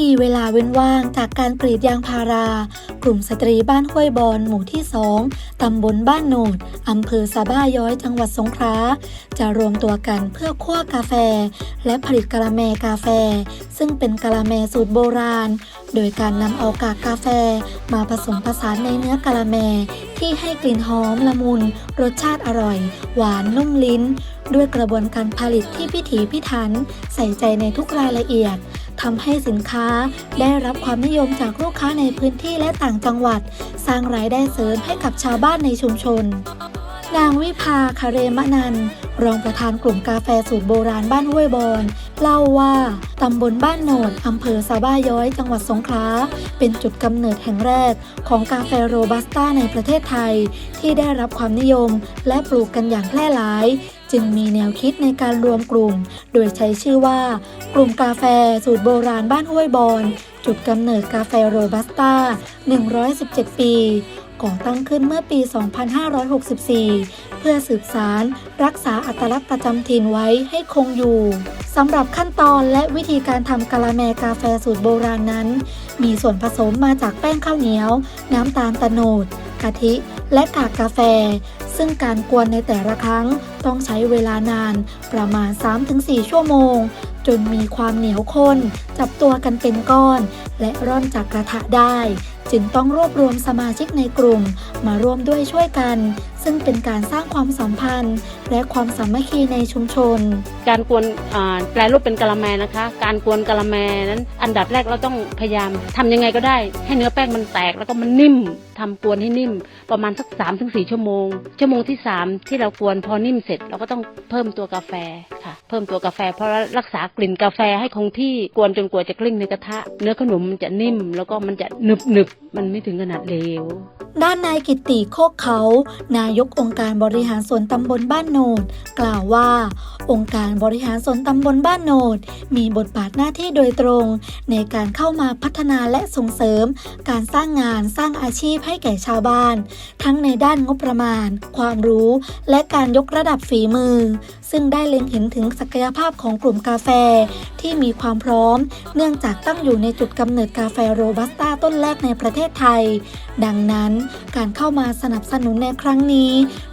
มีเวลาเว้นว่างจากการกรีดยางพารา กลุ่มสตรีบ้านห้วยบอนหมู่ที่2ตำบลบ้านโนดอำเภอสะบ้าย้อยจังหวัดสงขลาจะรวมตัวกันเพื่อคั่วกาแฟ และผลิตกะละแมกาแฟ ซึ่งเป็นกะละแมสูตรโบราณ โดยการนำเอากากกาแฟมาผสมผสานในเนื้อกะละแมที่ให้กลิ่นหอมละมุน รสชาติอร่อย หวานนุ่มลิ้น ด้วยกระบวนการผลิตที่พิถีพิถัน ใส่ใจในทุกรายละเอียด ทำให้สินค้าได้รับความนิยมจากลูกค้าในพื้นที่และต่างจังหวัด สร้างรายได้เสริมให้กับชาวบ้านในชุมชน นางวิภาคาเรมะนันรองประธานกลุ่มกาแฟสูตรโบราณบ้านห้วยบอนเล่าว่าตำบลบ้านโหนดอำเภอสะบ้าย้อย จังหวัดสงขลาเป็นจุดกำเนิดแห่งแรกของกาแฟโรบัสต้าในประเทศไทย ที่ได้รับความนิยมและปลูกกันอย่างแพร่หลาย จึงมีแนวคิดในการรวมกลุ่ม โดยใช้ชื่อว่า กลุ่มกาแฟสูตรโบราณบ้านห้วยบอนจุดกำเนิดกาแฟโรบัสต้า 117 ปี ก่อตั้งขึ้นเมื่อปี 2564 เพื่อสืบสารรักษาอัตลักษณ์ประจำถิ่นไว้ให้คงอยู่สำหรับขั้นตอนและวิธีการทำกะละแมกาแฟสูตรโบราณนั้น มีส่วนผสมมาจากแป้งข้าวเหนียว น้ำตาลตะโนดกะทิ และกากกาแฟ ซึ่งการกวนในแต่ละครั้งต้องใช้เวลานานประมาณ 3-4 ชั่วโมง จนมีความเหนียวข้น จับตัวกันเป็นก้อน และร่อนจากกระทะได้ จึงต้องรวบรวมสมาชิกในกลุ่มมาร่วมด้วยช่วยกัน ซึ่งเป็นการสร้างความสัมพันธ์ และความสามัคคีในชุมชน การกวนแปลรูปเป็นกะละแมนะคะ การกวนกะละแมนั้นอันดับแรกเราต้องพยายามทำยังไงก็ได้ ให้เนื้อแป้งมันแตกแล้วก็มันนิ่มทำกวนให้นิ่ม ประมาณสัก3าถึงสชั่วโมง ชั่วโมงที่ 3 ที่เรากวนพอนิ่มเสร็จเราก็ต้องเพิ่มตัวกาแฟค่ะ เพิ่มตัวกาแฟ เพราะรักษากลิ่นกาแฟให้คงที่กวนจนกว่าจะกลิ้งในกระทะ เนื้อขนมมันจะนิ่มแล้วก็มันจะหนึบหนึบมันไม่ถึงขนาดเลวด้านนายกิตติโคกเขา นายกองค์การบริหารส่วนตำบลบ้านโนดกล่าวว่า องค์การบริหารส่วนตำบลบ้านโนดมีบทบาทหน้าที่โดยตรง ในการเข้ามาพัฒนาและส่งเสริม การสร้างงานสร้างอาชีพให้แก่ชาวบ้าน ทั้งในด้านงบประมาณ ความรู้ และการยกระดับฝีมือ ซึ่งได้เล็งเห็นถึงศักยภาพของกลุ่มกาแฟ ที่มีความพร้อม เนื่องจากตั้งอยู่ในจุดกำเนิดกาแฟโรบัสต้าต้นแรกในประเทศไทย ดังนั้นการเข้ามาสนับสนุนในครั้งนี้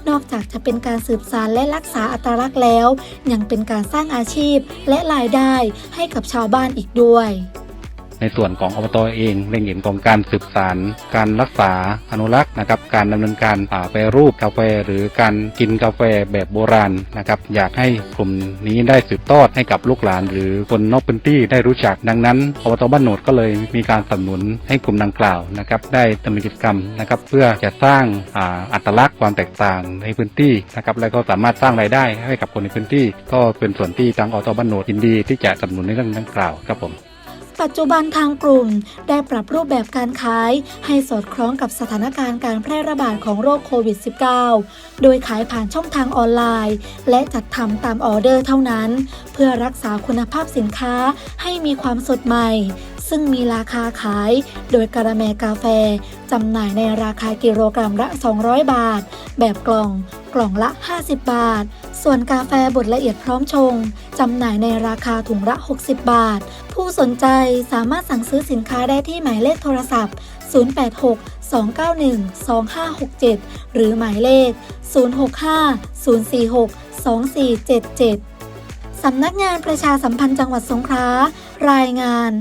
นอกจากจะเป็นการสืบสารและรักษาอัตลักษณ์แล้ว ยังเป็นการสร้างอาชีพและรายได้ให้กับชาวบ้านอีกด้วย ในส่วนของอบตเองเล็งเห็นของการสืบสารการรักษาอนุรักษ์นะครับการดำเนินการอ่าแปรรูปกาแฟ หรือการกินกาแฟแบบโบราณนะครับอยากให้กลุ่มนี้ได้สืบทอดให้กับลูกหลาน หรือคนนอกพื้นที่ได้รู้จักดังนั้นอบตบ้านโหนดก็เลยมีการสนับสนุนให้กลุ่มดังกล่าวนะครับได้ดำเนินกิจกรรมนะครับเพื่อจะสร้างอ,าอัตลักษณ์ความแตกต่างในพื้นที่นะครับและก็สามารถสร้างรายได้ให้กับคนในพื้นที่ ก็เป็นส่วนที่ทางอบตบ้านโหนดยินดีที่จะสนับสนุนในเรื่องดังกล่าวครับผม ปัจจุบันทางกลุ่ม ได้ปรับรูปแบบการขาย ให้สอดคล้องกับสถานการณ์การแพร่ระบาดของโรคโควิด -19 โดยขายผ่านช่องทางออนไลน์ และจัดทำตามออเดอร์เท่านั้น เพื่อรักษาคุณภาพสินค้าให้มีความสดใหม่ ซึ่งมีราคาขาย โดยกะละแมกาแฟจำหน่ายในราคากิโลกรัมละ 200 บาท แบบกล่องกล่องละ 50 บาท ส่วนกาแฟบดละเอียดพร้อมชงจำหน่ายในราคาถุงละ 60 บาท ผู้สนใจสามารถสั่งซื้อสินค้าได้ที่หมายเลขโทรศัพท์ 086 291 2567 หรือหมายเลข 065 046 2477 สำนักงานประชาสัมพันธ์จังหวัดสงขลารายงาน